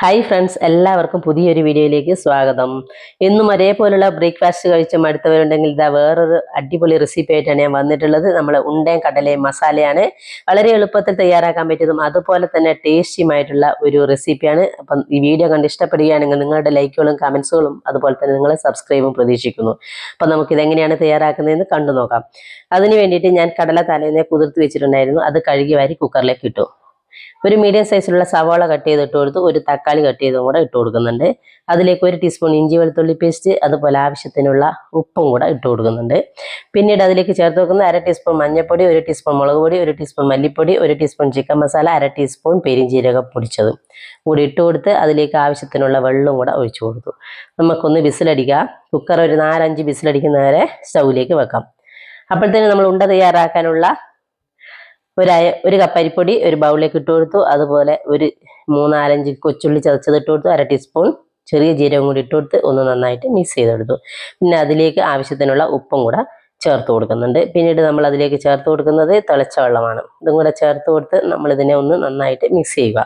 Hi friends എല്ലാവർക്കും പുതിയൊരു വീഡിയോയിലേക്ക് സ്വാഗതം. എന്നും ഒരേപോലുള്ള ബ്രേക്ക്ഫാസ്റ്റ് കഴിച്ച മടുത്തവരുണ്ടെങ്കിൽ ഇതാ വേറൊരു അടിപൊളി റെസിപ്പി ആയിട്ടാണ് ഞാൻ വന്നിട്ടുള്ളത്. നമ്മൾ ഉണ്ടയും കടലയും മസാലയാണ്. വളരെ എളുപ്പത്തിൽ തയ്യാറാക്കാൻ പറ്റിയതും അതുപോലെ തന്നെ ടേസ്റ്റിയുമായിട്ടുള്ള ഒരു റെസിപ്പിയാണ് അപ്പം ഈ വീഡിയോ കണ്ട് ഇഷ്ടപ്പെടുകയാണെങ്കിൽ നിങ്ങളുടെ ലൈക്കുകളും കമൻസുകളും അതുപോലെ തന്നെ നിങ്ങളെ സബ്സ്ക്രൈബും പ്രതീക്ഷിക്കുന്നു. അപ്പം നമുക്കിതെങ്ങനെയാണ് തയ്യാറാക്കുന്നതെന്ന് കണ്ടു നോക്കാം അതിന് വേണ്ടിയിട്ട് ഞാൻ കടല തലേന്നെ കുതിർത്ത് വെച്ചിട്ടുണ്ടായിരുന്നു. അത് കഴുകി വാരി കുക്കറിലേക്ക് ഇട്ടു. ഒരു മീഡിയം സൈസിലുള്ള സവാള കട്ട് ചെയ്ത് ഇട്ട് കൊടുത്ത് ഒരു തക്കാളി കട്ട് ചെയ്തും കൂടെ ഇട്ട് കൊടുക്കുന്നുണ്ട്. അതിലേക്ക് ഒരു ടീസ്പൂൺ ഇഞ്ചി വെളുത്തുള്ളി പേസ്റ്റ് അതുപോലെ ആവശ്യത്തിനുള്ള ഉപ്പും കൂടെ ഇട്ട് കൊടുക്കുന്നുണ്ട്. പിന്നീട് അതിലേക്ക് ചേർത്ത് വെക്കുന്ന അര ടീസ്പൂൺ മഞ്ഞൾപ്പൊടി ഒരു ടീസ്പൂൺ മുളക് പൊടി ഒരു ടീസ്പൂൺ മല്ലിപ്പൊടി ഒരു ടീസ്പൂൺ ചിക്കൻ മസാല അര ടീസ്പൂൺ പെരിഞ്ചീരകം പൊടിച്ചതും കൂടി ഇട്ട് കൊടുത്ത് അതിലേക്ക് ആവശ്യത്തിനുള്ള വെള്ളവും കൂടെ ഒഴിച്ചു കൊടുത്തു. നമുക്കൊന്ന് വിസിലടിക്കാം. കുക്കർ ഒരു നാലഞ്ച് വിസിലടിക്കുന്നവരെ സ്റ്റൗവിലേക്ക് വെക്കാം. അപ്പോഴത്തേന് നമ്മൾ ഉണ്ട തയ്യാറാക്കാനുള്ള ഒരു ഒരു കപ്പ് അരിപ്പൊടി ഒരു ബൗളിലേക്ക് ഇട്ട് കൊടുത്തു. അതുപോലെ ഒരു മൂന്നാലഞ്ച് കൊച്ചുള്ളി ചതച്ചത് ഇട്ട് കൊടുത്തു. അര ടീസ്പൂൺ ചെറിയ ജീരകം കൂടി ഇട്ട് കൊടുത്ത് ഒന്ന് നന്നായിട്ട് മിക്സ് ചെയ്തെടുത്തു പിന്നെ അതിലേക്ക് ആവശ്യത്തിനുള്ള ഉപ്പും കൂടെ ചേർത്ത് കൊടുക്കുന്നുണ്ട്. പിന്നീട് നമ്മൾ അതിലേക്ക് ചേർത്ത് കൊടുക്കുന്നത് തിളച്ച വെള്ളമാണ്. ഇതും കൂടെ ചേർത്ത് കൊടുത്ത് നമ്മൾ ഇതിനെ ഒന്ന് നന്നായിട്ട് മിക്സ് ചെയ്യുക.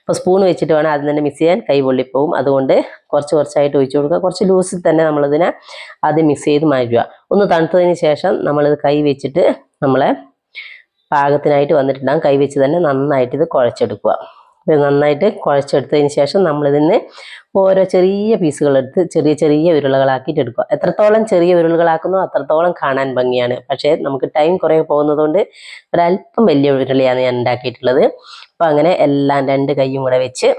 അപ്പോൾ സ്പൂൺ വെച്ചിട്ട് വേണം ആദ്യം തന്നെ മിക്സ് ചെയ്യാൻ. കൈ പൊള്ളിപ്പോവും. അതുകൊണ്ട് കുറച്ച് കുറച്ചായിട്ട് ഒഴിച്ചു കൊടുക്കുക. കുറച്ച് ലൂസിൽ തന്നെ നമ്മളിതിനെ ആദ്യം മിക്സ് ചെയ്ത് മാറ്റുക. ഒന്ന് തണുത്തതിന് ശേഷം നമ്മളിത് കൈ വെച്ചിട്ട് നമ്മളെ പാകത്തിനായിട്ട് വന്നിട്ടുണ്ടാകും കൈവച്ച് തന്നെ നന്നായിട്ട് ഇത് കുഴച്ചെടുക്കുക. ഇത് നന്നായിട്ട് കുഴച്ചെടുത്തതിന് ശേഷം നമ്മളിതിന് ഓരോ ചെറിയ പീസുകൾ എടുത്ത് ചെറിയ ചെറിയ ഉരുളകളാക്കിയിട്ട് എടുക്കുക. എത്രത്തോളം ചെറിയ ഉരുളകളാക്കുന്നോ അത്രത്തോളം കാണാൻ ഭംഗിയാണ്. പക്ഷേ നമുക്ക് ടൈം കുറേ പോകുന്നതുകൊണ്ട് ഒരല്പം വലിയ ഉരുളയാണ് ഞാൻ ഉണ്ടാക്കിയിട്ടുള്ളത്. അപ്പോൾ അങ്ങനെ എല്ലാം രണ്ട് കൈയും കൂടെ വെച്ച്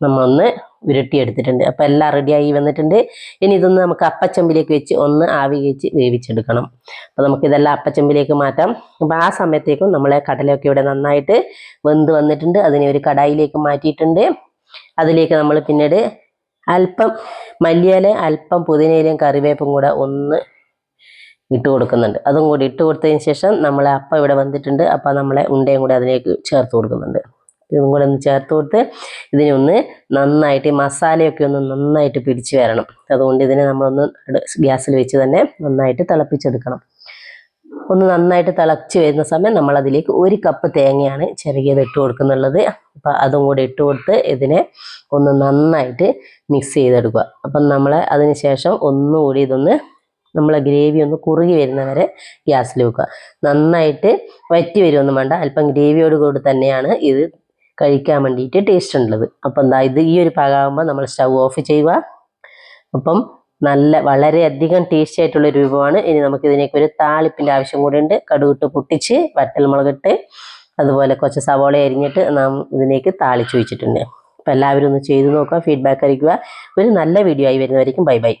നമ്മളൊന്ന് ഉരുട്ടിയെടുത്തിട്ടുണ്ട്. അപ്പോൾ എല്ലാം റെഡിയായി വന്നിട്ടുണ്ട്. ഇനി ഇതൊന്ന് നമുക്ക് അപ്പച്ചമ്പിലേക്ക് വെച്ച് ഒന്ന് ആവി വെച്ച് വേവിച്ചെടുക്കണം. അപ്പോൾ നമുക്കിതെല്ലാം അപ്പച്ചമ്പിലേക്ക് മാറ്റാം. അപ്പോൾ ആ സമയത്തേക്കും നമ്മളെ കടലയൊക്കെ ഇവിടെ നന്നായിട്ട് വെന്ത് വന്നിട്ടുണ്ട്. അതിനെ ഒരു കടായിലേക്ക് മാറ്റിയിട്ടുണ്ട്. അതിലേക്ക് നമ്മൾ പിന്നീട് അല്പം മല്ലിയില അല്പം പുതിനയിലയും കറിവേപ്പും കൂടെ ഒന്ന് ഇട്ട് കൊടുക്കുന്നുണ്ട്. അതും കൂടി ഇട്ട് കൊടുത്തതിന് ശേഷം നമ്മളെ അപ്പം ഇവിടെ വന്നിട്ടുണ്ട്. അപ്പം നമ്മളെ ഉണ്ടയും കൂടെ അതിലേക്ക് ചേർത്ത് കൊടുക്കുന്നുണ്ട്. ഇതും കൂടെ ഒന്ന് ചേർത്ത് കൊടുത്ത് ഇതിനെ ഒന്ന് നന്നായിട്ട് മസാലയൊക്കെ ഒന്ന് നന്നായിട്ട് പിടിച്ച് വരണം. അതുകൊണ്ട് ഇതിനെ നമ്മളൊന്ന് ഗ്യാസിൽ വെച്ച് തന്നെ നന്നായിട്ട് തിളപ്പിച്ചെടുക്കണം. ഒന്ന് നന്നായിട്ട് തിളച്ച് വരുന്ന സമയം നമ്മൾ അതിലേക്ക് ഒരു കപ്പ് തേങ്ങയാണ് ചെറുകിയത് ഇട്ട് കൊടുക്കുന്നുള്ളത്. അപ്പം അതും കൂടി ഇട്ട് കൊടുത്ത് ഇതിനെ ഒന്ന് നന്നായിട്ട് മിക്സ് ചെയ്തെടുക്കുക. അപ്പം നമ്മൾ അതിന് ശേഷം ഒന്നുകൂടി ഇതൊന്ന് നമ്മളെ ഗ്രേവി ഒന്ന് കുറുകി വരുന്നവരെ ഗ്യാസിൽ വെക്കുക. നന്നായിട്ട് വറ്റി വരുമൊന്നും വേണ്ട. അല്പം ഗ്രേവിയോട് കൂടി തന്നെയാണ് ഇത് കഴിക്കാൻ വേണ്ടിയിട്ട് ടേസ്റ്റ് ഉള്ളത്. അപ്പം എന്താ ഇത് ഈ ഒരു പാകമാകുമ്പോൾ നമ്മൾ സ്റ്റൗ ഓഫ് ചെയ്യുക. അപ്പം നല്ല വളരെയധികം ടേസ്റ്റി ആയിട്ടുള്ള ഒരു വിഭവമാണ്. ഇനി നമുക്ക് ഇതിനേക്ക് ഒരു താളിപ്പിന്റെ ആവശ്യം കൂടെ ഉണ്ട്. കടുകിട്ട് പൊട്ടിച്ച് വറ്റൽമുളകിട്ട് അതുപോലെ കുറച്ച് സവോള അരിഞ്ഞിട്ട് നാം ഇതിനേക്ക് താളിച്ച് വെച്ചിട്ടുണ്ട് അപ്പോൾ എല്ലാവരും ഒന്ന് ചെയ്തു നോക്കുക ഫീഡ്ബാക്ക് അറിയിക്കുക. ഒരു നല്ല വീഡിയോ ആയി വരുന്നവരേക്കും ബൈ ബൈ.